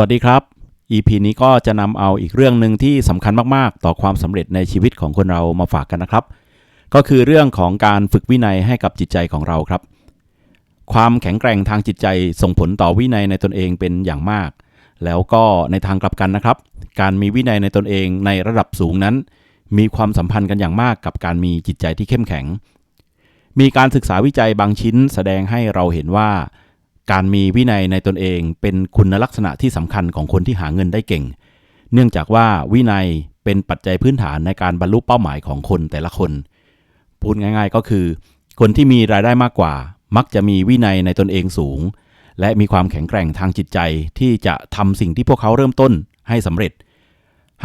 วัสดีครับ EP นี้ก็จะนำเอาอีกเรื่องหนึ่งที่สำคัญมาก ๆ ต่อความสำเร็จในชีวิตของคนเรามาฝากกันนะครับ ก็คือเรื่องของการฝึกวินัยให้กับจิตใจของเราครับ ความแข็งแกร่งทางจิตใจส่งผลต่อวินัยในตนเองเป็นอย่างมาก แล้วก็ในทางกลับกันนะครับ การมีวินัยในตนเองในระดับสูงนั้น มีความสัมพันธ์กันอย่างมากกับการมีจิตใจที่เข้มแข็ง มีการศึกษาวิจัยบางชิ้นแสดงให้เราเห็นว่า การมีวินัยในตนเองเป็นคุณลักษณะที่สำคัญของคนที่หาเงินได้เก่ง เนื่องจากว่าวินัยเป็นปัจจัยพื้นฐานในการบรรลุเป้าหมายของคนแต่ละคน พูดง่าย ๆ ก็คือ คนที่มีรายได้มากกว่า มักจะมีวินัยในตนเองสูง และมีความแข็งแกร่งทางจิตใจที่จะทำสิ่งที่พวกเขาเริ่มต้นให้สำเร็จ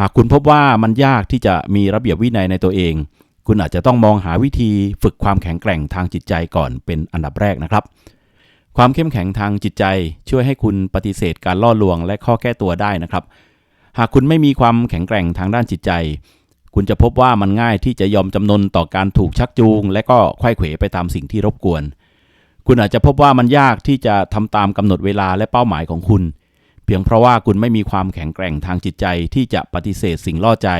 หากคุณพบว่ามันยากที่จะมีระเบียบวินัยในตัวเอง คุณอาจจะต้องมองหาวิธีฝึกความแข็งแกร่งทางจิตใจก่อนเป็นอันดับแรกนะครับ ความเข้มแข็งทางจิตใจช่วยให้คุณปฏิเสธการล่อลวงและข้อแก้ตัวได้นะครับ หากคุณไม่มีความแข็งแกร่งทางด้านจิตใจ คุณจะพบว่ามันง่ายที่จะยอมจำนนต่อการถูกชักจูง และก็ไขว้เขวไปตามสิ่งที่รบกวน คุณอาจจะพบว่ามันยากที่จะทำตามกำหนดเวลาและเป้าหมายของคุณ เพียงเพราะว่าคุณไม่มีความแข็งแกร่งทางจิตใจที่จะปฏิเสธสิ่งล่อใจ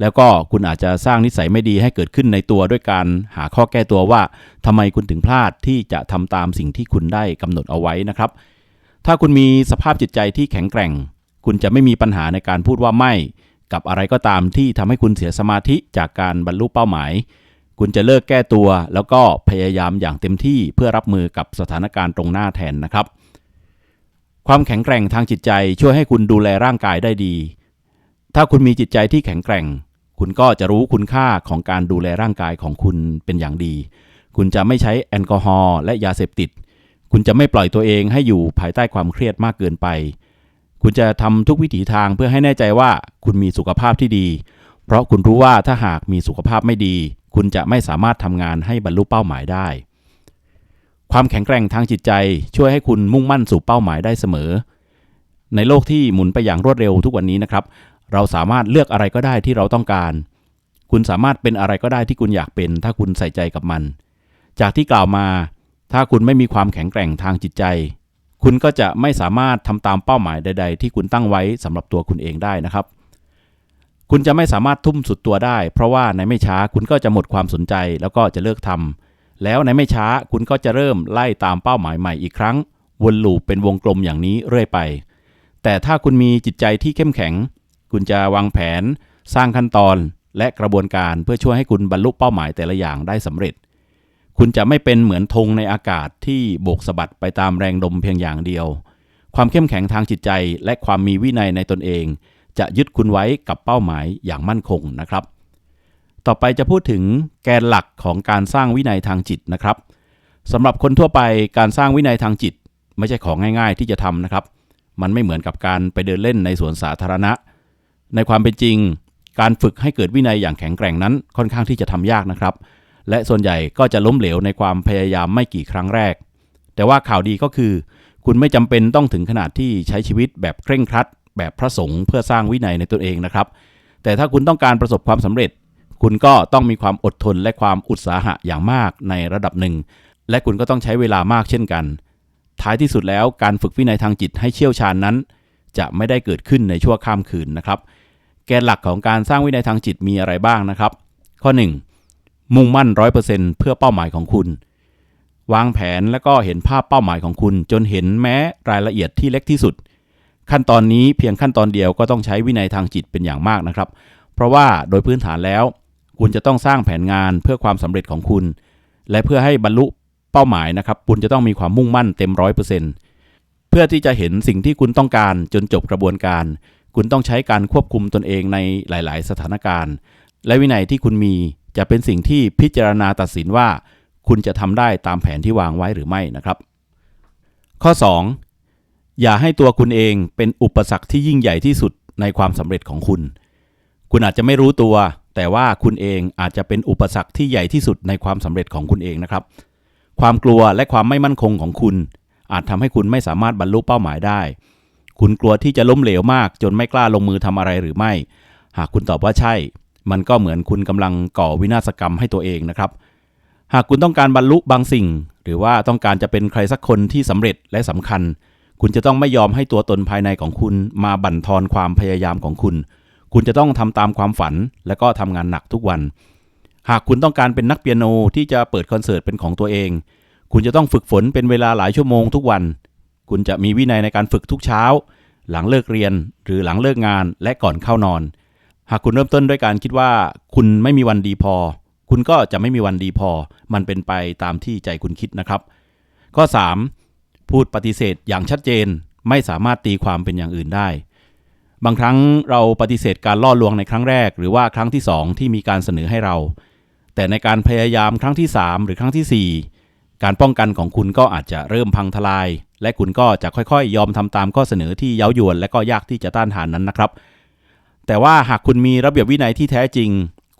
แล้วก็คุณอาจจะสร้างนิสัยไม่ดีให้เกิดขึ้นในตัวด้วยการหาข้อแก้ตัวว่าทำไมคุณถึงพลาดที่จะทำตามสิ่งที่คุณได้กำหนดเอาไว้นะครับ ถ้าคุณมีสภาพจิตใจที่แข็งแกร่ง คุณจะไม่มีปัญหาในการพูดว่าไม่ กับอะไรก็ตามที่ทำให้คุณเสียสมาธิจากการบรรลุเป้าหมาย คุณจะเลิกแก้ตัว แล้วก็พยายามอย่างเต็มที่เพื่อรับมือกับสถานการณ์ตรงหน้าแทนนะครับ ความแข็งแกร่งทางจิตใจช่วยให้คุณดูแลร่างกายได้ดี ถ้าคุณมีจิตใจที่แข็งแกร่ง คุณก็จะรู้คุณค่าของการดูแลร่างกายของคุณเป็นอย่างดี คุณจะไม่ใช้แอลกอฮอล์และยาเสพติด คุณจะไม่ปล่อยตัวเองให้อยู่ภายใต้ความเครียดมากเกินไป คุณจะทำทุกวิถีทางเพื่อให้แน่ใจว่าคุณมีสุขภาพที่ดี เพราะคุณรู้ว่าถ้าหากมีสุขภาพไม่ดี คุณจะไม่สามารถทำงานให้บรรลุเป้าหมายได้ ความแข็งแกร่งทางจิตใจช่วยให้คุณมุ่งมั่นสู่เป้าหมายได้เสมอ ในโลกที่หมุนไปอย่างรวดเร็วทุกวันนี้นะครับ เราสามารถเลือกอะไรก็ได้ที่เราต้องการ คุณสามารถเป็นอะไรก็ได้ที่คุณอยากเป็น ถ้าคุณใส่ใจกับมัน จากที่กล่าวมา ถ้าคุณไม่มีความแข็งแกร่งทางจิตใจ คุณก็จะไม่สามารถทำตามเป้าหมายใด ๆ ที่คุณตั้งไว้สำหรับตัวคุณเองได้นะครับ คุณจะไม่สามารถทุ่มสุดตัวได้ เพราะว่าในไม่ช้าคุณก็จะหมดความสนใจแล้วก็จะเลิกทำแล้วในไม่ช้าคุณก็จะเริ่มไล่ตามเป้าหมายใหม่อีกครั้งวนลูปเป็นวงกลมอย่างนี้เรื่อยไป แต่ถ้าคุณมีจิตใจที่เข้มแข็ง คุณจะวางแผน สร้างขั้นตอนและกระบวนการเพื่อช่วยให้คุณบรรลุเป้าหมายแต่ละอย่างได้สำเร็จ คุณจะไม่เป็นเหมือนธงในอากาศที่โบกสะบัดไปตามแรงลมเพียงอย่างเดียว ความเข้มแข็งทางจิตใจ และความมีวินัยในตนเอง จะยึดคุณไว้กับเป้าหมายอย่างมั่นคงนะครับ ต่อไปจะพูดถึงแกนหลักของการสร้างวินัยทางจิตนะครับสำหรับคนทั่วไปการสร้างวินัยทางจิต ไม่ใช่ของง่าย ๆ ที่จะทำนะครับ มันไม่เหมือนกับการไปเดินเล่นในสวนสาธารณะ ในความเป็นจริง การฝึกให้เกิดวินัยอย่างแข็งแกร่งนั้นค่อนข้างที่จะทำยากนะครับ และส่วนใหญ่ก็จะล้มเหลวในความพยายามไม่กี่ครั้งแรก แต่ว่าข่าวดีก็คือ คุณไม่จำเป็นต้องถึงขนาดที่ใช้ชีวิตแบบเคร่งครัด แบบพระสงฆ์เพื่อสร้างวินัยในตัวเองนะครับ แต่ถ้าคุณต้องการประสบความสำเร็จ คุณก็ต้องมีความอดทนและความอุตสาหะอย่างมากในระดับหนึ่ง และคุณก็ต้องใช้เวลามากเช่นกัน ท้ายที่สุดแล้วการฝึกวินัยทางจิตให้เชี่ยวชาญนั้น จะไม่ได้เกิดขึ้นในชั่วข้ามคืนนะครับ แกนหลักของการสร้างวินัยทางจิตมีอะไรบ้างนะครับ ข้อ 1. มุ่งมั่น 100%เพื่อเป้าหมายของคุณ วางแผนและก็เห็นภาพเป้าหมายของคุณ จนเห็นแม้รายละเอียดที่เล็กที่สุด ขั้นตอนนี้เพียงขั้นตอนเดียวก็ต้องใช้วินัยทางจิตเป็นอย่างมากนะครับ เพราะว่าโดยพื้นฐานแล้ว คุณจะต้องสร้างแผนงานเพื่อความสำเร็จของคุณ และเพื่อให้บรรลุเป้าหมายนะครับ คุณจะต้องมีความมุ่งมั่นเต็มร้อยเปอร์เซ็นต์เพื่อที่จะเห็นสิ่งที่คุณต้องการจนจบกระบวนการ คุณต้องใช้การควบคุมตนเองในหลาย ๆ สถานการณ์ และวินัยที่คุณมีจะเป็นสิ่งที่พิจารณาตัดสินว่า คุณจะทำได้ตามแผนที่วางไว้หรือไม่นะครับ ข้อ 2. อย่าให้ตัวคุณเองเป็นอุปสรรคที่ยิ่งใหญ่ที่สุดในความสำเร็จของคุณ คุณอาจจะไม่รู้ตัว แต่ว่าคุณเองอาจจะเป็นอุปสรรคที่ใหญ่ที่สุดในความสำเร็จของคุณเองนะครับ ความกลัวและความไม่มั่นคงของคุณ อาจทำให้คุณไม่สามารถบรรลุเป้าหมายได้ คุณกลัวที่จะล้มเหลวมาก จนไม่กล้าลงมือทำอะไรหรือไม่ หากคุณตอบว่าใช่ มันก็เหมือนคุณกำลังก่อวินาศกรรมให้ตัวเองนะครับ หากคุณต้องการบรรลุบางสิ่ง หรือว่าต้องการจะเป็นใครสักคนที่สำเร็จและสำคัญ คุณจะต้องไม่ยอมให้ตัวตนภายในของคุณ มาบั่นทอนความพยายามของคุณ คุณจะต้องทำตามความฝัน และก็ทำงานหนักทุกวัน หากคุณต้องการเป็นนักเปียโนที่จะเปิดคอนเสิร์ตเป็นของตัวเอง คุณจะต้องฝึกฝนเป็นเวลาหลายชั่วโมงทุกวัน คุณจะมีวินัยในการฝึกทุกเช้า หลังเลิกเรียนหรือหลังเลิกงานและก่อนเข้านอน หากคุณเริ่มต้นด้วยการคิดว่า คุณไม่มีวันดีพอ คุณก็จะไม่มีวันดีพอ มันเป็นไปตามที่ใจคุณคิดนะครับ ข้อ 3. พูดปฏิเสธอย่างชัดเจนไม่สามารถตีความเป็นอย่างอื่นได้ บางครั้งเราปฏิเสธการล่อลวงในครั้งแรก หรือว่าครั้งที่ 2 ที่มีการเสนอให้เรา แต่ในการพยายามครั้งที่ 3 หรือครั้งทีสี่4 การป้องกันของคุณก็อาจจะเริ่มพังทลาย และคุณก็จะค่อยๆ ยอมทำตามข้อเสนอที่เย้ายวน และก็ยากที่จะต้านทานนั้นนะครับ แต่ว่าหากคุณมีระเบียบวินัยที่แท้จริง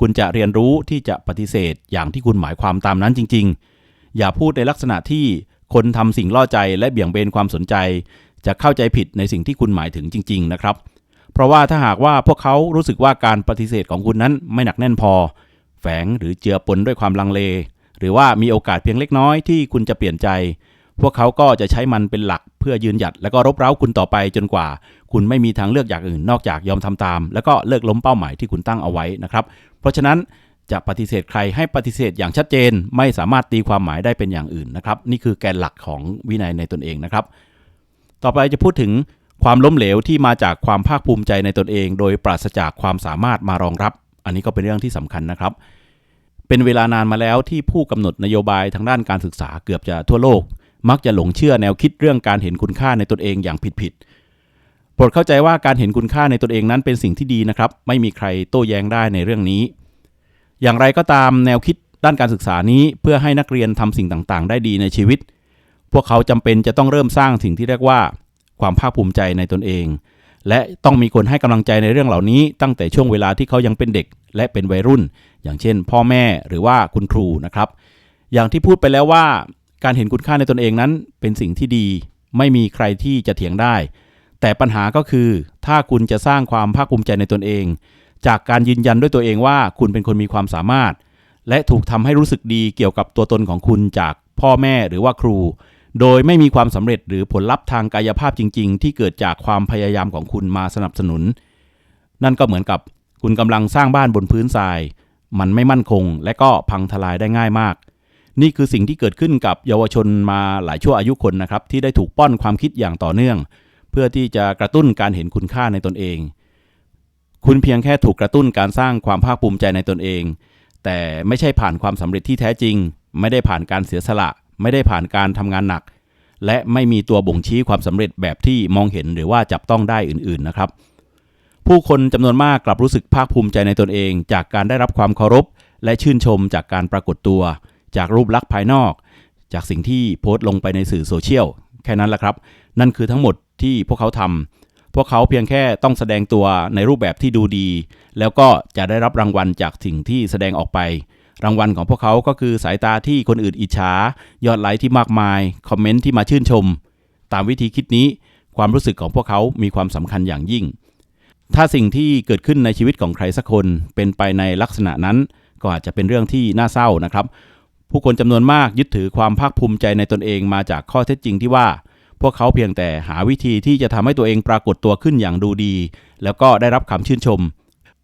คุณจะเรียนรู้ที่จะปฏิเสธอย่างที่คุณหมายความตามนั้นจริง ๆ อย่าพูดในลักษณะที่คนทำสิ่งล่อใจและเบี่ยงเบนความสนใจ จะเข้าใจผิดในสิ่งที่คุณหมายถึงจริง ๆ นะครับ เพราะว่าถ้าหากว่าพวกเขารู้สึกว่าการปฏิเสธของคุณนั้นไม่หนักแน่นพอ แฝงหรือเจือปนด้วยความลังเล หรือว่ามีโอกาสเพียงเล็กน้อยที่คุณจะเปลี่ยนใจ พวกเขาก็จะใช้มันเป็นหลักเพื่อยืนหยัด แล้วก็รบเร้าคุณต่อไปจนกว่า คุณไม่มีทางเลือกอย่างอื่น นอกจากยอมทำตาม แล้วก็เลิกล้มเป้าหมายที่คุณตั้งเอาไว้นะครับ เพราะฉะนั้นจะปฏิเสธใครให้ปฏิเสธอย่างชัดเจน ไม่สามารถตีความหมายได้เป็นอย่างอื่นนะครับ นี่คือแกนหลักของวินัยในตนเองนะครับ ต่อไปจะพูดถึงความล้มเหลวที่มาจากความภาคภูมิใจในตนเอง โดยปราศจากความสามารถมารองรับ อันนี้ก็เป็นเรื่องที่สำคัญนะครับ เป็นเวลานานมาแล้วที่ผู้กำหนดนโยบายทางด้านการศึกษาเกือบจะทั่วโลก มักจะหลงเชื่อแนวคิดเรื่องการเห็นคุณค่าในตนเองอย่างผิดๆโปรดเข้าใจว่าการเห็นคุณค่าในตนเองนั้นเป็นสิ่งที่ดีนะครับ ไม่มีใครโต้แย้งได้ในเรื่องนี้ อย่างไรก็ตามแนวคิดด้านการศึกษานี้เพื่อให้นักเรียนทำสิ่งต่างๆ ได้ดีในชีวิต พวกเขาจำเป็นจะต้องเริ่มสร้างสิ่งที่เรียกว่า ความภาคภูมิใจในตนเอง และต้องมีคนให้กำลังใจในเรื่องเหล่านี้ ตั้งแต่ช่วงเวลาที่เขายังเป็นเด็ก และเป็นวัยรุ่น อย่างเช่น พ่อแม่หรือว่าคุณครูนะครับ อย่างที่พูดไปแล้วว่า การเห็นคุณค่าในตนเองนั้นเป็นสิ่งที่ดี ไม่มีใครที่จะเถียงได้ แต่ปัญหาก็คือ ถ้าคุณจะสร้างความภาคภูมิใจในตนเอง จากการยืนยันด้วยตัวเองว่าคุณเป็นคนมีความสามารถ และถูกทำให้รู้สึกดีเกี่ยวกับตัวตนของคุณจากพ่อแม่หรือว่าครู โดยไม่มีความสำเร็จหรือผลลัพธ์ทางกายภาพจริง ๆ ที่เกิดจากความพยายามของคุณมาสนับสนุน นั่นก็เหมือนกับคุณกำลังสร้างบ้านบนพื้นทราย มันไม่มั่นคง และก็พังทลายได้ง่ายมาก นี่คือสิ่งที่เกิดขึ้นกับเยาวชนมาหลายชั่วอายุคนนะครับที่ได้ถูกป้อนความคิดอย่างต่อเนื่อง เพื่อที่จะกระตุ้นการเห็นคุณค่าในตนเอง คุณเพียงแค่ถูกกระตุ้นการสร้างความภาคภูมิใจในตนเอง แต่ไม่ใช่ผ่านความสำเร็จที่แท้จริง ไม่ได้ผ่านการเสียสละ ไม่ได้ผ่านการทำงานหนัก และไม่มีตัวบ่งชี้ความสำเร็จแบบที่มองเห็นหรือว่าจับต้องได้อื่น ๆนะครับ ผู้คนจำนวนมากกลับรู้สึกภาคภูมิใจในตนเอง จากการได้รับความเคารพ และชื่นชมจากการปรากฏตัว จากรูปลักษณ์ภายนอก จากสิ่งที่โพสต์ลงไปในสื่อโซเชียลแค่นั้นแหละครับ นั่นคือทั้งหมดที่พวกเขาทำพวกเขาเพียงแค่ต้องแสดงตัวในรูปแบบที่ดูดี แล้วก็จะได้รับรางวัลจากสิ่งที่แสดงออกไป รางวัลของพวกเขาก็คือสายตาที่คนอื่นอิจฉายอดไลค์ที่มากมาย คอมเมนต์ที่มาชื่นชม ตามวิธีคิดนี้ ความรู้สึกของพวกเขามีความสำคัญอย่างยิ่ง ถ้าสิ่งที่เกิดขึ้นในชีวิตของใครสักคนเป็นไปในลักษณะนั้น ก็อาจจะเป็นเรื่องที่น่าเศร้านะครับ ผู้คนจำนวนมากยึดถือความภาคภูมิใจในตนเองมาจากข้อเท็จจริงที่ว่า พวกเขาเพียงแต่หาวิธีที่จะทำให้ตัวเองปรากฏตัวขึ้นอย่างดูดี แล้วก็ได้รับคำชื่นชม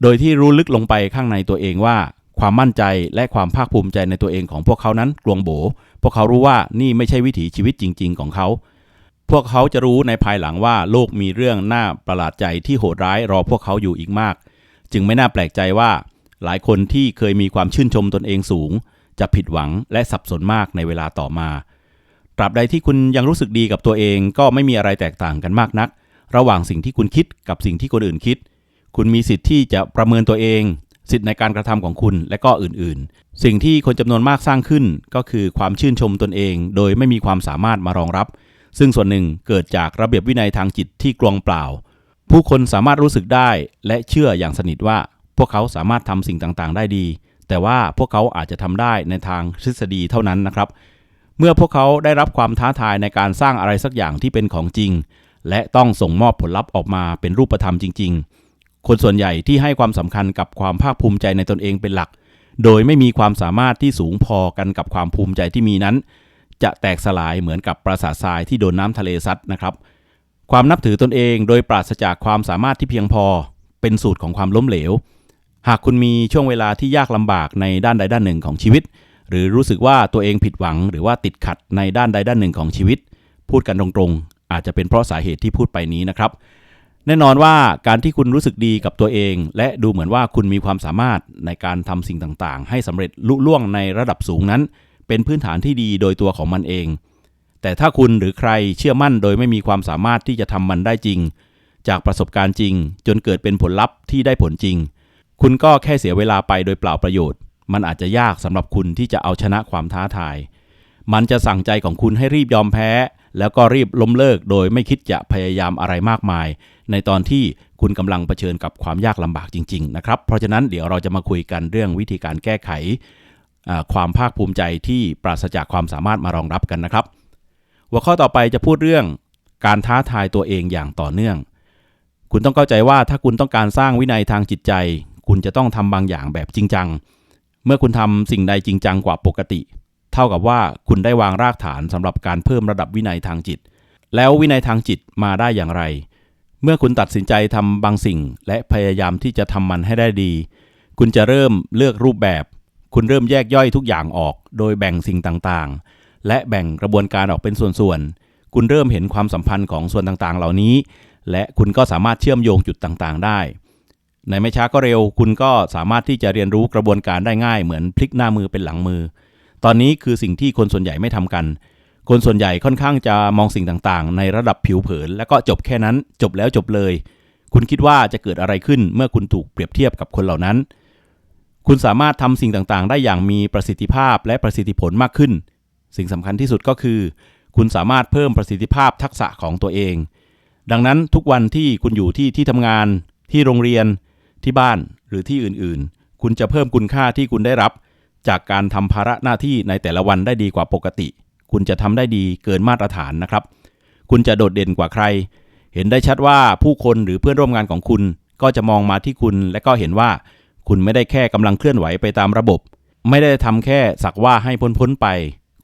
โดยที่รู้ลึกลงไปข้างในตัวเองว่า ความมั่นใจและความภาคภูมิใจในตัวเองของพวกเขานั้นกลวงโบ พวกเขารู้ว่านี่ไม่ใช่วิถีชีวิตจริง ๆ ของเขา พวกเขาจะรู้ในภายหลังว่าโลกมีเรื่องน่าประหลาดใจที่โหดร้ายรอพวกเขาอยู่อีกมาก จึงไม่น่าแปลกใจว่า หลายคนที่เคยมีความชื่นชมตนเองสูง จะผิดหวังและสับสนมากในเวลาต่อมา ตราบใดที่คุณยังรู้สึกดีกับตัวเองก็ไม่มีอะไรแตกต่างกันมากนัก ระหว่างสิ่งที่คุณคิดกับสิ่งที่คนอื่นคิด คุณมีสิทธิ์ที่จะประเมินตัวเอง สิทธิ์ในการกระทำของคุณและก็อื่นๆ สิ่งที่คนจำนวนมากสร้างขึ้นก็คือความชื่นชมตนเอง โดยไม่มีความสามารถมารองรับ ซึ่งส่วนหนึ่งเกิดจากระเบียบวินัยทางจิตที่กลวงเปล่า ผู้คนสามารถรู้สึกได้และเชื่ออย่างสนิทว่า พวกเขาสามารถทำสิ่งต่างๆ ได้ดี แต่ว่าพวกเขาอาจจะทำได้ในทางทฤษฎีเท่านั้นนะครับ เมื่อพวกเขาได้รับความท้าทายในการสร้างอะไรสักอย่างที่เป็นของจริง และต้องส่งมอบผลลัพธ์ออกมาเป็นรูปธรรมจริง ๆ คนส่วนใหญ่ที่ให้ความสำคัญกับความภาคภูมิใจในตนเองเป็นหลัก โดยไม่มีความสามารถที่สูงพอกันกับความภูมิใจที่มีนั้น จะแตกสลายเหมือนกับปราสาททรายที่โดนน้ำทะเลซัดนะครับความนับถือตนเองโดยปราศจากความสามารถที่เพียงพอ เป็นสูตรของความล้มเหลว หากคุณมีช่วงเวลาที่ยากลำบากในด้านใดด้านหนึ่งของชีวิต หรือรู้สึกว่าตัวเองผิดหวัง หรือว่าติดขัดในด้านใดด้านหนึ่งของชีวิต พูดกันตรงๆ อาจจะเป็นเพราะสาเหตุที่พูดไปนี้นะครับ แน่นอนว่าการที่คุณรู้สึกดีกับตัวเอง และดูเหมือนว่าคุณมีความสามารถในการทำสิ่งต่างๆ ให้สำเร็จลุล่วงในระดับสูงนั้น เป็นพื้นฐานที่ดีโดยตัวของมันเอง แต่ถ้าคุณหรือใครเชื่อมั่นโดยไม่มีความสามารถที่จะทำมันได้จริง จากประสบการณ์จริง จนเกิดเป็นผลลัพธ์ที่ได้ผลจริง คุณก็แค่เสียเวลาไปโดยเปล่าประโยชน์ มันอาจจะยากสำหรับคุณที่จะเอาชนะความท้าทาย มันจะสั่งใจของคุณให้รีบยอมแพ้ แล้วก็รีบล้มเลิกโดยไม่คิดจะพยายามอะไรมากมาย ในตอนที่คุณกำลังเผชิญกับความยากลำบากจริงๆนะครับ เพราะฉะนั้นเดี๋ยวเราจะมาคุยกันเรื่องวิธีการแก้ไข ความภาคภูมิใจที่ปราศจากความสามารถมารองรับกันนะครับ หัวข้อต่อไปจะพูดเรื่องการท้าทายตัวเองอย่างต่อเนื่อง คุณต้องเข้าใจว่าถ้าคุณต้องการสร้างวินัยทางจิตใจ คุณจะต้องทำบางอย่างแบบจริงจัง เมื่อคุณทำสิ่งใดจริงจังกว่าปกติ เท่ากับว่าคุณได้วางรากฐานสำหรับการเพิ่มระดับวินัยทางจิต แล้ววินัยทางจิตมาได้อย่างไร เมื่อคุณตัดสินใจทำบางสิ่ง และพยายามที่จะทำมันให้ได้ดี คุณจะเริ่มเลือกรูปแบบ คุณเริ่มแยกย่อยทุกอย่างออก โดยแบ่งสิ่งต่างๆ และแบ่งกระบวนการออกเป็นส่วนๆ คุณเริ่มเห็นความสัมพันธ์ของส่วนต่างๆ เหล่านี้ และคุณก็สามารถเชื่อมโยงจุดต่างๆ ได้ ในไม่ช้าก็เร็ว คุณก็สามารถที่จะเรียนรู้กระบวนการได้ง่ายเหมือนพลิกหน้ามือเป็นหลังมือ ตอนนี้คือสิ่งที่คนส่วนใหญ่ไม่ทำกัน คนส่วนใหญ่ค่อนข้างจะมองสิ่งต่างๆ ในระดับผิวเผิน แล้วก็จบแค่นั้น จบแล้วจบเลย คุณคิดว่าจะเกิดอะไรขึ้นเมื่อคุณถูกเปรียบเทียบกับคนเหล่านั้น คุณสามารถทำสิ่งต่างๆ ได้อย่างมีประสิทธิภาพและประสิทธิผลมากขึ้น สิ่งสำคัญที่สุดก็คือ คุณสามารถเพิ่มประสิทธิภาพทักษะของตัวเอง ดังนั้นทุกวันที่คุณอยู่ที่ที่ทำงานที่โรงเรียน ที่บ้านหรือที่อื่นๆ คุณจะเพิ่มคุณค่าที่คุณได้รับ จากการทำภาระหน้าที่ในแต่ละวันได้ดีกว่าปกติ คุณจะทำได้ดีเกินมาตรฐานนะครับ คุณจะโดดเด่นกว่าใคร เห็นได้ชัดว่าผู้คนหรือเพื่อนร่วมงานของคุณ ก็จะมองมาที่คุณและก็เห็นว่า คุณไม่ได้แค่กำลังเคลื่อนไหวไปตามระบบ ไม่ได้ทำแค่สักว่าให้พ้นๆไป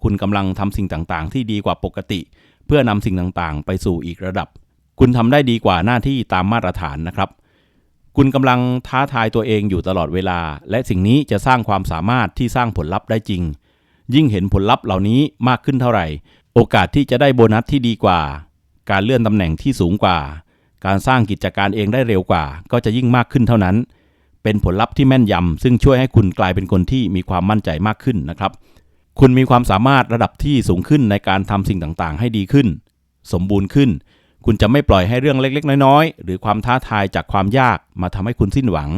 คุณกำลังทำสิ่งต่างๆ ที่ดีกว่าปกติ เพื่อนำสิ่งต่างๆ ไปสู่อีกระดับ คุณทำได้ดีกว่าหน้าที่ตามมาตรฐานนะครับ คุณกำลังท้าทายตัวเองอยู่ตลอดเวลา และสิ่งนี้จะสร้างความสามารถที่สร้างผลลัพธ์ได้จริง ยิ่งเห็นผลลัพธ์เหล่านี้มากขึ้นเท่าไหร่ โอกาสที่จะได้โบนัสที่ดีกว่า การเลื่อนตำแหน่งที่สูงกว่า การสร้างกิจการเองได้เร็วกว่า ก็จะยิ่งมากขึ้นเท่านั้น เป็นผลลัพธ์ที่แม่นยำซึ่งช่วยให้คุณกลายเป็นคนที่มีความมั่นใจมากขึ้นนะครับ คุณมีความสามารถระดับที่สูงขึ้นในการทำสิ่งต่างๆ ให้ดีขึ้น สมบูรณ์ขึ้น คุณจะไม่ปล่อยให้เรื่องเล็ก ๆ น้อย ๆ หรือความท้าทายจากความยากมาทำให้คุณสิ้นหวัง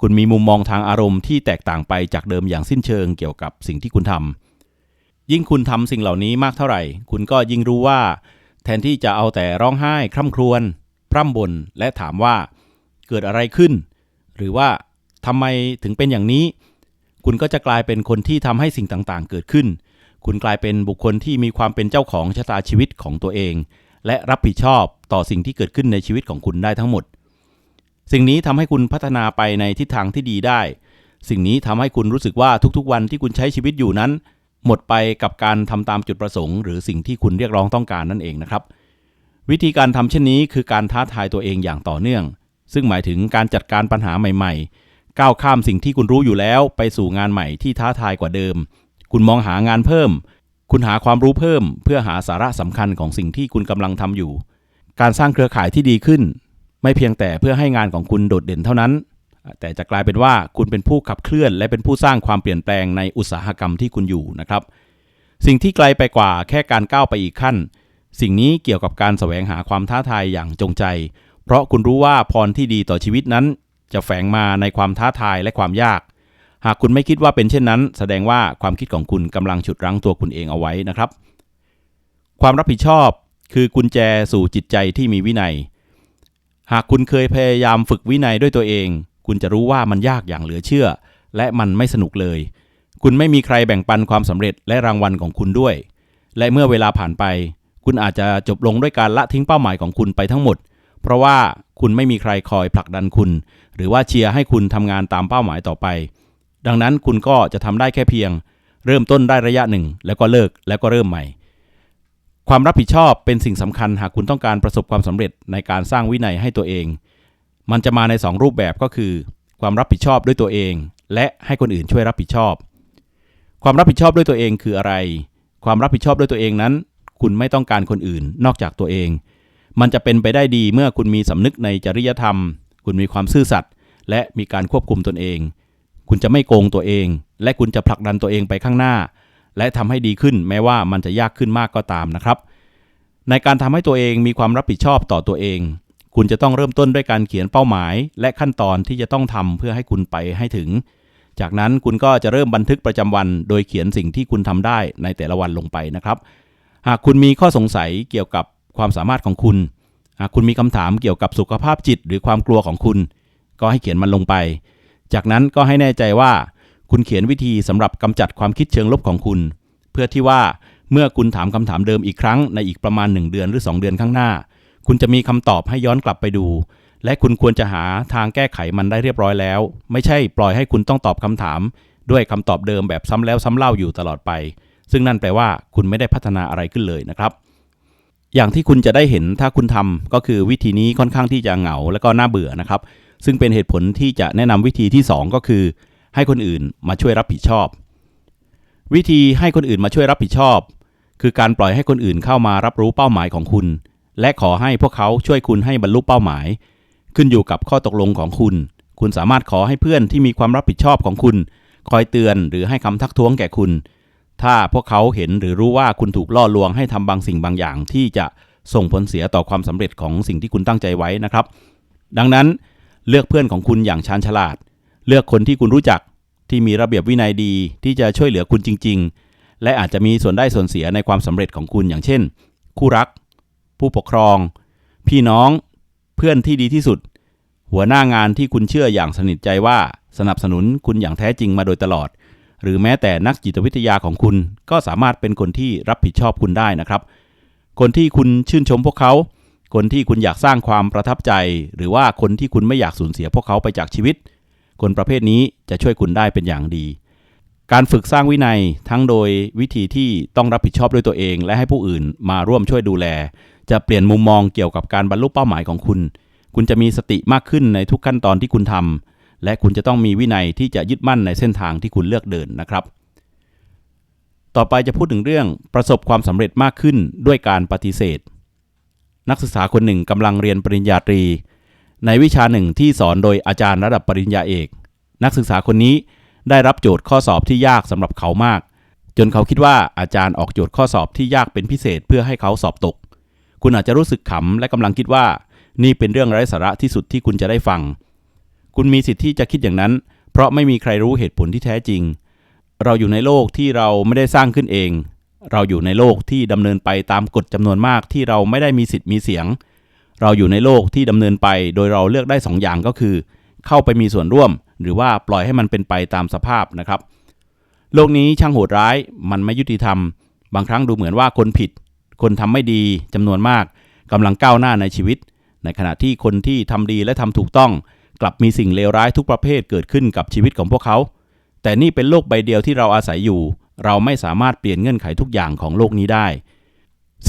คุณมีมุมมองทางอารมณ์ที่แตกต่างไปจากเดิมอย่างสิ้นเชิงเกี่ยวกับสิ่งที่คุณทำยิ่งคุณทำสิ่งเหล่านี้มากเท่าไหร่ คุณก็ยิ่งรู้ว่า แทนที่จะเอาแต่ร้องไห้คร่ำครวญพร่ำบ่นและถามว่า เกิดอะไรขึ้น หรือว่าทำไมถึงเป็นอย่างนี้ คุณก็จะกลายเป็นคนที่ทำให้สิ่งต่างๆ เกิดขึ้น คุณกลายเป็นบุคคลที่มีความเป็นเจ้าของชะตาชีวิตของตัวเอง และรับผิดชอบต่อสิ่งที่เกิดขึ้นในชีวิตของคุณได้ทั้งหมด สิ่งนี้ทำให้คุณพัฒนาไปในทิศทางที่ดีได้ สิ่งนี้ทำให้คุณรู้สึกว่าทุกๆ วันที่คุณใช้ชีวิตอยู่นั้น หมดไปกับการทำตามจุดประสงค์ หรือสิ่งที่คุณเรียกร้องต้องการนั่นเองนะครับ วิธีการทำเช่นนี้คือการท้าทายตัวเองอย่างต่อเนื่อง ซึ่งหมายถึงการจัดการปัญหาใหม่ๆ ก้าวข้ามสิ่งที่คุณรู้อยู่แล้ว ไปสู่งานใหม่ที่ท้าทายกว่าเดิม คุณมองหางานเพิ่ม คุณหาความรู้เพิ่มเพื่อหาสาระสำคัญของสิ่งที่คุณกำลังทำอยู่ การสร้างเครือข่ายที่ดีขึ้น ไม่เพียงแต่เพื่อให้งานของคุณโดดเด่นเท่านั้น แต่จะกลายเป็นว่าคุณเป็นผู้ขับเคลื่อน และเป็นผู้สร้างความเปลี่ยนแปลงในอุตสาหกรรมที่คุณอยู่นะครับ สิ่งที่ไกลไปกว่าแค่การก้าวไปอีกขั้น สิ่งนี้เกี่ยวกับการแสวงหาความท้าทายอย่างจงใจ เพราะคุณรู้ว่าพรที่ดีต่อชีวิตนั้น จะแฝงมาในความท้าทายและความยาก หากคุณไม่คิดว่าเป็นเช่นนั้น แสดงว่าความคิดของคุณกำลังฉุดรั้งตัวคุณเองเอาไว้นะครับ ความรับผิดชอบคือกุญแจสู่จิตใจที่มีวินัย หากคุณเคยพยายามฝึกวินัยด้วยตัวเอง คุณจะรู้ว่ามันยากอย่างเหลือเชื่อ และมันไม่สนุกเลย คุณไม่มีใครแบ่งปันความสำเร็จและรางวัลของคุณด้วย และเมื่อเวลาผ่านไป คุณอาจจะจบลงด้วยการละทิ้งเป้าหมายของคุณไปทั้งหมด เพราะว่าคุณไม่มีใครคอยผลักดันคุณ หรือว่าเชียร์ให้คุณทำงานตามเป้าหมายต่อไป ดังนั้นคุณก็จะทำได้แค่เพียง เริ่มต้นได้ระยะหนึ่ง แล้วก็เลิกแล้วก็เริ่มใหม่ ความรับผิดชอบเป็นสิ่งสำคัญหากคุณต้องการประสบความสำเร็จในการสร้างวินัยให้ตัวเอง มันจะมาใน 2 รูปแบบก็คือ ความรับผิดชอบด้วยตัวเอง และให้คนอื่นช่วยรับผิดชอบ ความรับผิดชอบด้วยตัวเองคืออะไร ความรับผิดชอบด้วยตัวเองนั้น คุณไม่ต้องการคนอื่นนอกจากตัวเอง มันจะเป็นไปได้ดีเมื่อคุณมีสำนึกในจริยธรรม คุณมีความซื่อสัตย์และมีการควบคุมตนเอง คุณจะไม่โกงตัวเอง และคุณจะผลักดันตัวเองไปข้างหน้า และทำให้ดีขึ้นแม้ว่ามันจะยากขึ้นมากก็ตามนะครับ ในการทำให้ตัวเองมีความรับผิดชอบต่อตัวเอง คุณจะต้องเริ่มต้นด้วยการเขียนเป้าหมาย และขั้นตอนที่จะต้องทำเพื่อให้คุณไปให้ถึง จากนั้นคุณก็จะเริ่มบันทึกประจำวัน โดยเขียนสิ่งที่คุณทำได้ในแต่ละวันลงไปนะครับ หากคุณมีข้อสงสัยเกี่ยวกับความสามารถของคุณ หากคุณมีคำถามเกี่ยวกับสุขภาพจิต หรือความกลัวของคุณ ก็ให้เขียนมันลงไป จากนั้นก็ให้แน่ใจว่า คุณเขียนวิธีสำหรับกำจัดความคิดเชิงลบของคุณ เพื่อที่ว่าเมื่อคุณถามคำถามเดิมอีกครั้งในอีกประมาณ 1 เดือนหรือ 2 เดือนข้างหน้า คุณจะมีคำตอบให้ย้อนกลับไปดู และคุณควรจะหาทางแก้ไขมันได้เรียบร้อยแล้ว ไม่ใช่ปล่อยให้คุณต้องตอบคำถาม ด้วยคำตอบเดิมแบบซ้ำแล้วซ้ำเล่าอยู่ตลอดไป ซึ่งนั่นแปลว่าคุณไม่ได้พัฒนาอะไรขึ้นเลยนะครับ อย่างที่คุณจะได้เห็นถ้าคุณทำก็คือวิธีนี้ค่อนข้างที่จะเหงาและก็น่าเบื่อนะครับ ซึ่งเป็นเหตุผลที่จะแนะนำวิธีที่ 2 ก็คือ ให้คนอื่นมาช่วยรับผิดชอบ วิธีให้คนอื่นมาช่วยรับผิดชอบ คือการปล่อยให้คนอื่นเข้ามารับรู้เป้าหมายของคุณ และขอให้พวกเขาช่วยคุณให้บรรลุเป้าหมาย ขึ้นอยู่กับข้อตกลงของคุณ คุณสามารถขอให้เพื่อนที่มีความรับผิดชอบของคุณ คอยเตือนหรือให้คำทักท้วงแก่คุณ ถ้าพวกเขาเห็นหรือรู้ว่าคุณถูกล่อลวงให้ทำบางสิ่งบางอย่างที่จะส่งผลเสียต่อความสำเร็จของสิ่งที่คุณตั้งใจไว้นะครับ ดังนั้น เลือกเพื่อนของคุณอย่างชาญฉลาด เลือกคนที่คุณรู้จักที่มีระเบียบวินัยดีที่จะช่วยเหลือคุณจริง ๆ และอาจจะมีส่วนได้ส่วนเสียในความสำเร็จของคุณอย่างเช่น คู่รัก ผู้ปกครอง พี่น้อง เพื่อนที่ดีที่สุด หัวหน้างานที่คุณเชื่ออย่างสนิทใจว่าสนับสนุนคุณอย่างแท้จริงมาโดยตลอด หรือแม้แต่นักจิตวิทยาของคุณก็สามารถเป็นคนที่รับผิดชอบคุณได้นะครับ คนที่คุณชื่นชมพวกเขา คนที่คุณอยากสร้างความประทับใจ หรือว่าคนที่คุณไม่อยากสูญเสียพวกเขาไปจากชีวิต คนประเภทนี้จะช่วยคุณได้เป็นอย่างดี การฝึกสร้างวินัยทั้งโดยวิธีที่ต้องรับผิดชอบด้วยตัวเอง และให้ผู้อื่นมาร่วมช่วยดูแล จะเปลี่ยนมุมมองเกี่ยวกับการบรรลุเป้าหมายของคุณ คุณจะมีสติมากขึ้นในทุกขั้นตอนที่คุณทำและคุณจะต้องมีวินัยที่จะยึดมั่นในเส้นทางที่คุณเลือกเดินนะครับต่อไปจะพูดถึงเรื่องประสบความสำเร็จมากขึ้นด้วยการปฏิเสธ นักศึกษาคนหนึ่งกำลังเรียนปริญญาตรี ในวิชาหนึ่งที่สอนโดยอาจารย์ระดับปริญญาเอก นักศึกษาคนนี้ได้รับโจทย์ข้อสอบที่ยากสำหรับเขามาก จนเขาคิดว่าอาจารย์ออกโจทย์ข้อสอบที่ยากเป็นพิเศษเพื่อให้เขาสอบตก คุณอาจจะรู้สึกขำและกำลังคิดว่า นี่เป็นเรื่องไร้สาระที่สุดที่คุณจะได้ฟัง คุณมีสิทธิ์ที่จะคิดอย่างนั้น เพราะไม่มีใครรู้เหตุผลที่แท้จริง เราอยู่ในโลกที่เราไม่ได้สร้างขึ้นเอง เราอยู่ในโลกที่ดำเนินไปตามกฎจำนวนมากที่เราไม่ได้มีสิทธิ์มีเสียง เราอยู่ในโลกที่ดำเนินไปโดยเราเลือกได้สองอย่างก็คือ เข้าไปมีส่วนร่วม หรือว่าปล่อยให้มันเป็นไปตามสภาพนะครับ โลกนี้ช่างโหดร้าย มันไม่ยุติธรรม บางครั้งดูเหมือนว่าคนผิด คนทำไม่ดีจำนวนมากกำลังก้าวหน้าในชีวิต ในขณะที่คนที่ทำดีและทำถูกต้อง กลับมีสิ่งเลวร้ายทุกประเภทเกิดขึ้นกับชีวิตของพวกเขา แต่นี่เป็นโลกใบเดียวที่เราอาศัยอยู่ เราไม่สามารถเปลี่ยนเงื่อนไขทุกอย่างของโลกนี้ได้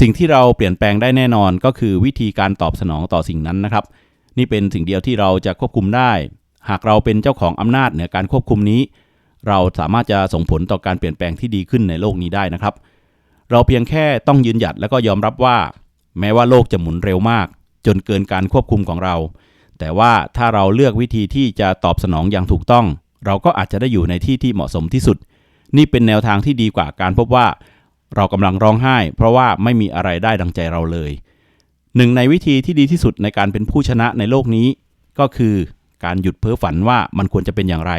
สิ่งที่เราเปลี่ยนแปลงได้แน่นอนก็คือวิธีการตอบสนองต่อสิ่งนั้นนะครับ นี่เป็นสิ่งเดียวที่เราจะควบคุมได้ หากเราเป็นเจ้าของอำนาจเหนือการควบคุมนี้ เราสามารถจะส่งผลต่อการเปลี่ยนแปลงที่ดีขึ้นในโลกนี้ได้นะครับ เราเพียงแค่ต้องยืนหยัดแล้วก็ยอมรับว่า แม้ว่าโลกจะหมุนเร็วมาก จนเกินการควบคุมของเรา แต่ว่าถ้าเราเลือกวิธีที่จะตอบสนองอย่างถูกต้อง เราก็อาจจะได้อยู่ในที่ที่เหมาะสมที่สุด นี่เป็นแนวทางที่ดีกว่าการพบว่า เรากำลังร้องไห้ เพราะว่าไม่มีอะไรได้ดังใจเราเลย หนึ่งในวิธีที่ดีที่สุดในการเป็นผู้ชนะในโลกนี้ ก็คือการหยุดเพ้อฝันว่ามันควรจะเป็นอย่างไร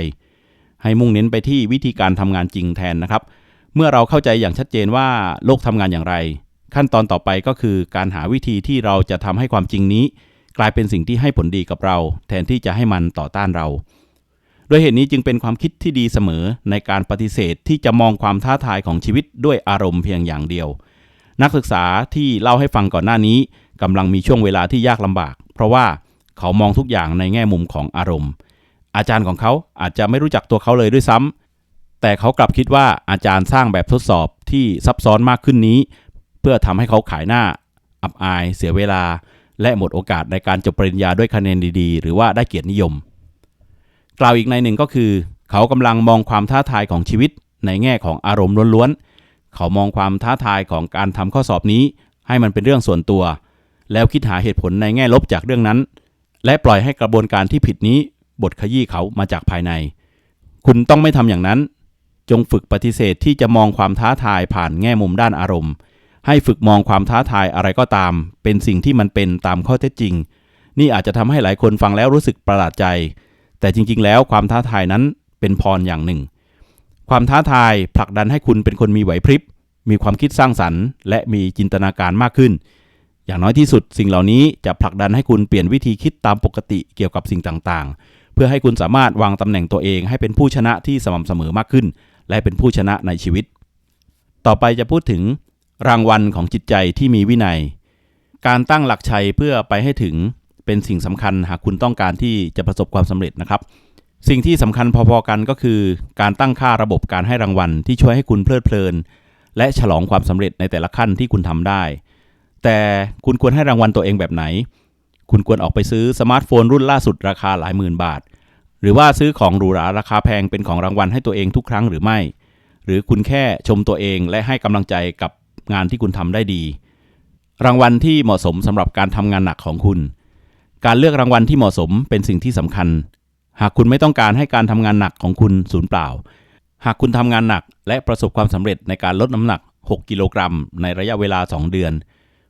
ให้มุ่งเน้นไปที่วิธีการทำงานจริงแทนนะครับ เมื่อเราเข้าใจอย่างชัดเจนว่าโลกทำงานอย่างไร ขั้นตอนต่อไปก็คือการหาวิธีที่เราจะทำให้ความจริงนี้ กลายเป็นสิ่งที่ให้ผลดีกับเรา แทนที่จะให้มันต่อต้านเรา ดยเหตุนี้จึงเป็นความคิดที่ดีเสมอในการปฏิเสธที่จะมองความท้าทายของชีวิตด้วยอารมณ์เพียงอย่างเดียว นักศึกษาที่เล่าให้ฟังก่อนหน้านี้กำลังมีช่วงเวลาที่ยากลำบาก เพราะว่าเขามองทุกอย่างในแง่มุมของอารมณ์ อาจารย์ของเขาอาจจะไม่รู้จักตัวเขาเลยด้วยซ้ำแต่เขากลับคิดว่าอาจารย์สร้างแบบทดสอบที่ซับซ้อนมากขึ้นนี้ เพื่อทำให้เขาขายหน้า อับอาย เสียเวลา และหมดโอกาสในการจบปริญญาด้วยคะแนนดีๆ หรือว่าได้เกียรตินิยม กล่าวอีกในหนึ่งก็คือ เขากำลังมองความท้าทายของชีวิต ในแง่ของอารมณ์ล้วนๆ เขามองความท้าทายของการทำข้อสอบนี้ ให้มันเป็นเรื่องส่วนตัว แล้วคิดหาเหตุผลในแง่ลบจากเรื่องนั้น และปล่อยให้กระบวนการที่ผิดนี้ บทขยี้เขามาจากภายใน คุณต้องไม่ทำอย่างนั้น จงฝึกปฏิเสธที่จะมองความท้าทายผ่านแง่มุมด้านอารมณ์ ให้ฝึกมองความท้าทายอะไรก็ตาม เป็นสิ่งที่มันเป็นตามข้อเท็จจริง นี่อาจจะทำให้หลายคนฟังแล้วรู้สึกประหลาดใจ แต่จริงๆ แล้วความท้าทายนั้นเป็นพรอย่างหนึ่ง ความท้าทายผลักดันให้คุณเป็นคนมีไหวพริบ มีความคิดสร้างสรรค์ และมีจินตนาการมากขึ้น อย่างน้อยที่สุดสิ่งเหล่านี้จะผลักดันให้คุณเปลี่ยนวิธีคิดตามปกติเกี่ยวกับสิ่งต่างๆ เพื่อให้คุณสามารถวางตำแหน่งตัวเองให้เป็นผู้ชนะที่สม่ำเสมอมากขึ้น และเป็นผู้ชนะในชีวิต ต่อไปจะพูดถึงรางวัลของจิตใจที่มีวินัย การตั้งหลักชัยเพื่อไปให้ถึง เป็นสิ่งสำคัญหากคุณต้องการที่จะประสบความสำเร็จนะครับ สิ่งที่สำคัญพอๆกันก็คือ การตั้งค่าระบบการให้รางวัลที่ช่วยให้คุณเพลิดเพลิน และฉลองความสำเร็จในแต่ละขั้นที่คุณทำได้ แต่คุณควรให้รางวัลตัวเองแบบไหน คุณควรออกไปซื้อสมาร์ทโฟนรุ่นล่าสุดราคาหลายหมื่นบาท หรือว่าซื้อของหรูหราราคาแพงเป็นของรางวัลให้ตัวเองทุกครั้งหรือไม่ หรือคุณแค่ชมตัวเองและให้กำลังใจกับงานที่คุณทำได้ดี รางวัลที่เหมาะสมสำหรับการทำงานหนักของคุณ การเลือกรางวัลที่เหมาะสมเป็นสิ่งที่สำคัญ หากคุณไม่ต้องการให้การทำงานหนักของคุณสูญเปล่า หากคุณทำงานหนักและประสบความสำเร็จในการลดน้ำหนัก 6 กิโลกรัม ในระยะเวลา 2 เดือน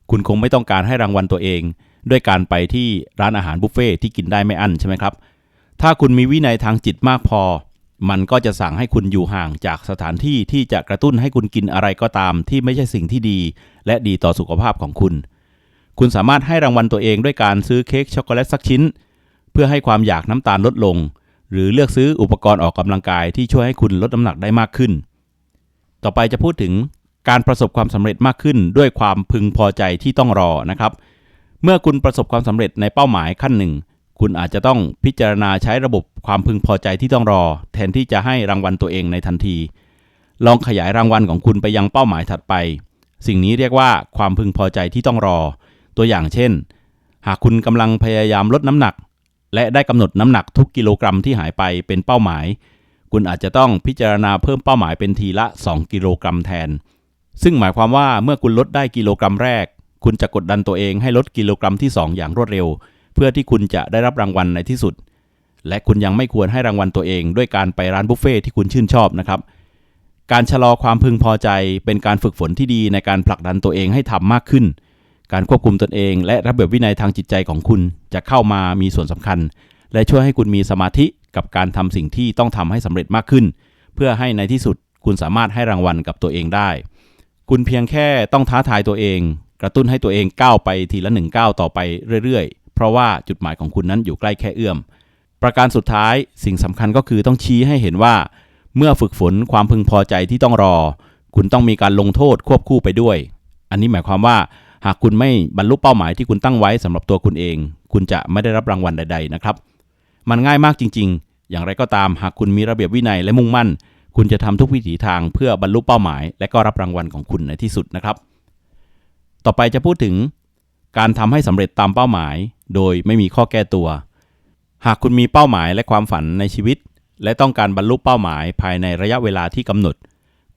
คุณคงไม่ต้องการให้รางวัลตัวเอง ด้วยการไปที่ร้านอาหารบุฟเฟ่ที่กินได้ไม่อั้นใช่ไหมครับ ถ้าคุณมีวินัยทางจิตมากพอ มันก็จะสั่งให้คุณอยู่ห่างจากสถานที่ที่จะกระตุ้นให้คุณกินอะไรก็ตาม ที่ไม่ใช่สิ่งที่ดี และดีต่อสุขภาพของคุณ คุณสามารถให้รางวัลตัวเองด้วยการซื้อเค้กช็อกโกแลตสักชิ้น เพื่อให้ความอยากน้ำตาลลดลง หรือเลือกซื้ออุปกรณ์ออกกำลังกายที่ช่วยให้คุณลดน้ำหนักได้มากขึ้น ต่อไปจะพูดถึงการประสบความสำเร็จมากขึ้น ด้วยความพึงพอใจที่ต้องรอนะครับ เมื่อคุณประสบความสำเร็จในเป้าหมายขั้นหนึ่ง คุณอาจจะต้องพิจารณาใช้ระบบความพึงพอใจที่ต้องรอ แทนที่จะให้รางวัลตัวเองในทันที ลองขยายรางวัลของคุณไปยังเป้าหมายถัดไป สิ่งนี้เรียกว่าความพึงพอใจที่ต้องรอ ตัวอย่างเช่น หากคุณกำลังพยายามลดน้ำหนัก และได้กำหนดน้ำหนักทุกกิโลกรัมที่หายไปเป็นเป้าหมาย คุณอาจจะต้องพิจารณาเพิ่มเป้าหมายเป็นทีละ 2 กิโลกรัมแทน ซึ่งหมายความว่าเมื่อคุณลดได้กิโลกรัมแรก คุณจะกดดันตัวเองให้ลดกิโลกรัมที่ 2 อย่างรวดเร็ว เพื่อที่คุณจะได้รับรางวัลในที่สุด และคุณยังไม่ควรให้รางวัลตัวเองด้วยการไปร้านบุฟเฟ่ที่คุณชื่นชอบนะครับการชะลอความพึงพอใจเป็นการฝึกฝนที่ดีในการผลักดันตัวเองให้ทำมากขึ้น การควบคุมตนเอง และระเบียบวินัยทางจิตใจของคุณ จะเข้ามามีส่วนสำคัญ และช่วยให้คุณมีสมาธิกับการทำสิ่งที่ต้องทำให้สำเร็จมากขึ้น เพื่อให้ในที่สุดคุณสามารถให้รางวัลกับตัวเองได้ คุณเพียงแค่ต้องท้าทายตัวเอง กระตุ้นให้ตัวเองก้าวไปทีละหนึ่งก้าวต่อไปเรื่อยๆ เพราะว่าจุดหมายของคุณนั้นอยู่ใกล้แค่เอื้อม ประการสุดท้ายสิ่งสำคัญก็คือต้องชี้ให้เห็นว่า เมื่อฝึกฝนความพึงพอใจที่ต้องรอ คุณต้องมีการลงโทษควบคู่ไปด้วย อันนี้หมายความว่า หากคุณไม่บรรลุเป้าหมายที่คุณตั้งไว้สำหรับตัวคุณเอง คุณจะไม่ได้รับรางวัลใด ๆ นะครับ มันง่ายมากจริง ๆ อย่างไรก็ตาม หากคุณมีระเบียบวินัยและมุ่งมั่น คุณจะทำทุกวิถีทางเพื่อบรรลุเป้าหมาย และก็รับรางวัลของคุณในที่สุดนะครับ ต่อไปจะพูดถึง การทำให้สำเร็จตามเป้าหมาย โดยไม่มีข้อแก้ตัว หากคุณมีเป้าหมายและความฝันในชีวิต และต้องการบรรลุเป้าหมายภายในระยะเวลาที่กำหนด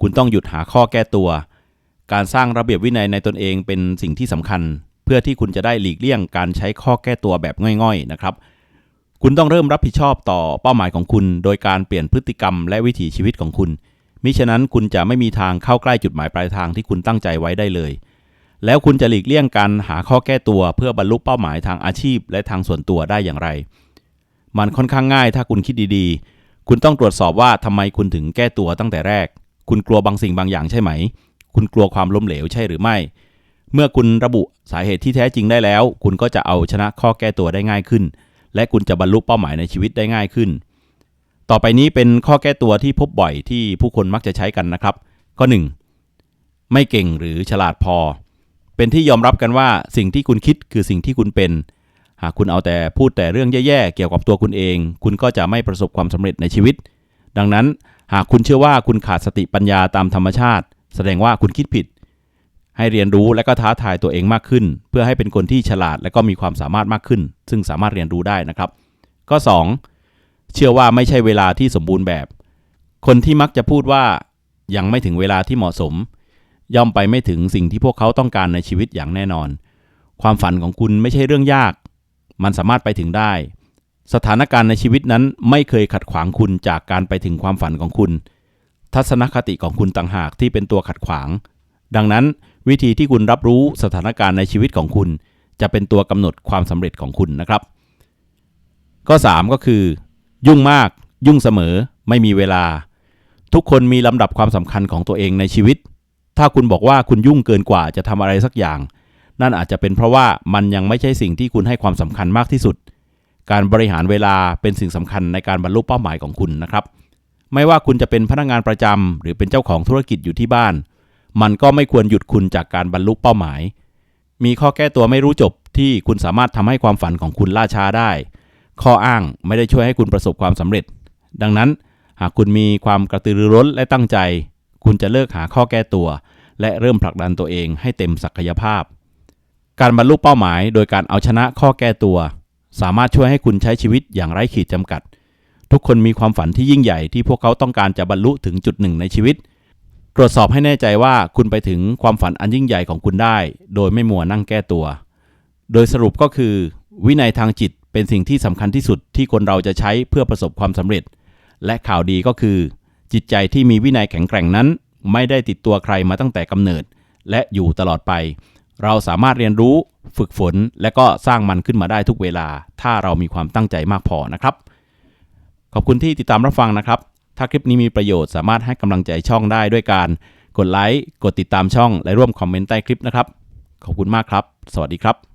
คุณต้องหยุดหาข้อแก้ตัว การสร้างระเบียบวินัยในตนเองเป็นสิ่งที่สำคัญ เพื่อที่คุณจะได้หลีกเลี่ยงการใช้ข้อแก้ตัวแบบง่อยๆนะครับ คุณต้องเริ่มรับผิดชอบต่อเป้าหมายของคุณ โดยการเปลี่ยนพฤติกรรมและวิถีชีวิตของคุณ มิฉะนั้นคุณจะไม่มีทางเข้าใกล้จุดหมายปลายทางที่คุณตั้งใจไว้ได้เลย แล้วคุณจะหลีกเลี่ยงการหาข้อแก้ตัว เพื่อบรรลุเป้าหมายทางอาชีพ และทางส่วนตัวได้อย่างไร มันค่อนข้างง่ายถ้าคุณคิดดีๆ คุณต้องตรวจสอบว่าทำไมคุณถึงแก้ตัวตั้งแต่แรก คุณกลัวบางสิ่งบางอย่างใช่ไหม คุณกลัวความล้มเหลวใช่หรือไม่ เมื่อคุณระบุสาเหตุที่แท้จริงได้แล้ว คุณก็จะเอาชนะข้อแก้ตัวได้ง่ายขึ้น และคุณจะบรรลุเป้าหมายในชีวิตได้ง่ายขึ้น ต่อไปนี้เป็นข้อแก้ตัวที่พบบ่อยที่ผู้คนมักจะใช้กันนะครับ ข้อ 1 ไม่เก่งหรือฉลาดพอ เป็นที่ยอมรับกันว่าสิ่งที่คุณคิดคือสิ่งที่คุณเป็นหากคุณเอาแต่พูดแต่เรื่องแย่ๆ เกี่ยวกับตัวคุณเอง คุณก็จะไม่ประสบความสำเร็จในชีวิต ดังนั้น หากคุณเชื่อว่าคุณขาดสติปัญญาตามธรรมชาติ แสดงว่าคุณคิดผิด ให้เรียนรู้และก็ท้าทายตัวเองมากขึ้น เพื่อให้เป็นคนที่ฉลาดและก็มีความสามารถมากขึ้น ซึ่งสามารถเรียนรู้ได้นะครับข้อ2เชื่อว่าไม่ใช่เวลาที่สมบูรณ์แบบ คนที่มักจะพูดว่ายังไม่ถึงเวลาที่เหมาะสม ย่อมไปไม่ถึงสิ่งที่พวกเขาต้องการในชีวิตอย่างแน่นอน ความฝันของคุณไม่ใช่เรื่องยาก มันสามารถไปถึงได้ สถานการณ์ในชีวิตนั้นไม่เคยขัดขวางคุณจากการไปถึงความฝันของคุณ ทัศนคติของคุณต่างหากที่เป็นตัวขัดขวาง ดังนั้นวิธีที่คุณรับรู้สถานการณ์ในชีวิตของคุณ จะเป็นตัวกำหนดความสำเร็จของคุณนะครับข้อ3ก็คือ ยุ่งมากยุ่งเสมอไม่มีเวลา ทุกคนมีลำดับความสำคัญของตัวเองในชีวิต ถ้าคุณบอกว่าคุณยุ่งเกินกว่าจะทำอะไรสักอย่าง นั่นอาจจะเป็นเพราะว่ามันยังไม่ใช่สิ่งที่คุณให้ความสำคัญมากที่สุด การบริหารเวลาเป็นสิ่งสำคัญในการบรรลุเป้าหมายของคุณนะครับ ไม่ว่าคุณจะเป็นพนักงานประจำหรือเป็นเจ้าของธุรกิจอยู่ที่บ้าน มันก็ไม่ควรหยุดคุณจากการบรรลุเป้าหมาย มีข้อแก้ตัวไม่รู้จบที่คุณสามารถทำให้ความฝันของคุณล่าช้าได้ ข้ออ้างไม่ได้ช่วยให้คุณประสบความสำเร็จ ดังนั้น หากคุณมีความกระตือรือร้นและตั้งใจ คุณจะเลิกหาข้อแก้ตัว และเริ่มผลักดันตัวเองให้เต็มศักยภาพ การบรรลุเป้าหมาย โดยการเอาชนะข้อแก้ตัว สามารถช่วยให้คุณใช้ชีวิตอย่างไร้ขีดจำกัด ทุกคนมีความฝันที่ยิ่งใหญ่ที่พวกเขาต้องการจะบรรลุถึงจุดหนึ่งในชีวิต ตรวจสอบให้แน่ใจว่าคุณไปถึงความฝันอันยิ่งใหญ่ของคุณได้ โดยไม่มัวนั่งแก้ตัว โดยสรุปก็คือ วินัยทางจิตเป็นสิ่งที่สำคัญที่สุดที่คนเราจะใช้เพื่อประสบความสำเร็จ และข่าวดีก็คือ จิตใจที่มีวินัยแข็งแกร่งนั้น ไม่ได้ติดตัวใครมาตั้งแต่กำเนิด และอยู่ตลอดไป เราสามารถเรียนรู้ ฝึกฝน และก็สร้างมันขึ้นมาได้ทุกเวลา ถ้าเรามีความตั้งใจมากพอนะครับ ขอบคุณที่ติดตามรับฟังนะครับ ถ้าคลิปนี้มีประโยชน์สามารถให้กำลังใจช่องได้ด้วยการกดไลค์ กดติดตามช่อง และร่วมคอมเมนต์ใต้คลิปนะครับ ขอบคุณมากครับ สวัสดีครับ